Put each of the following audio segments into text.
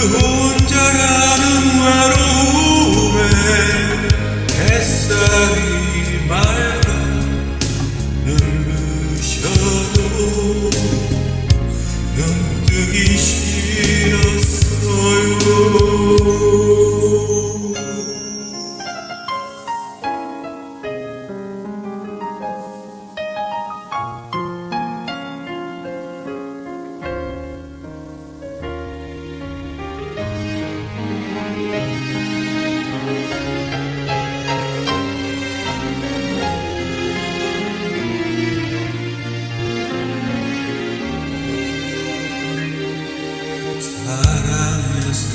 혼자라는 외로움에 햇살이 맑아 눈부셔도 눈 뜨기 싫었어 사랑해서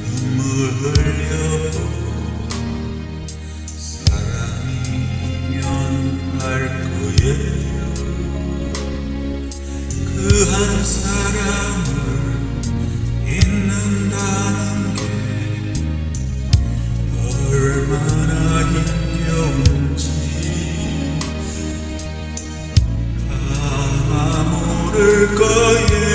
눈물 흘려도 사랑이면 할 거예요. 그 한 사람을 잊는다는 게 얼마나 힘겨운지 아마 모를 거예요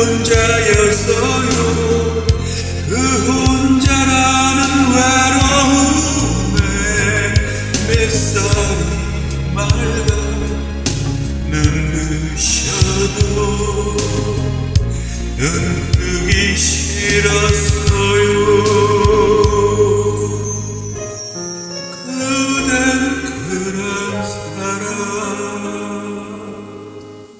혼자였어요. 그 혼자라는 외로움에 뱃살이 맑아 눈부셔도 눈 뜨기 싫었어요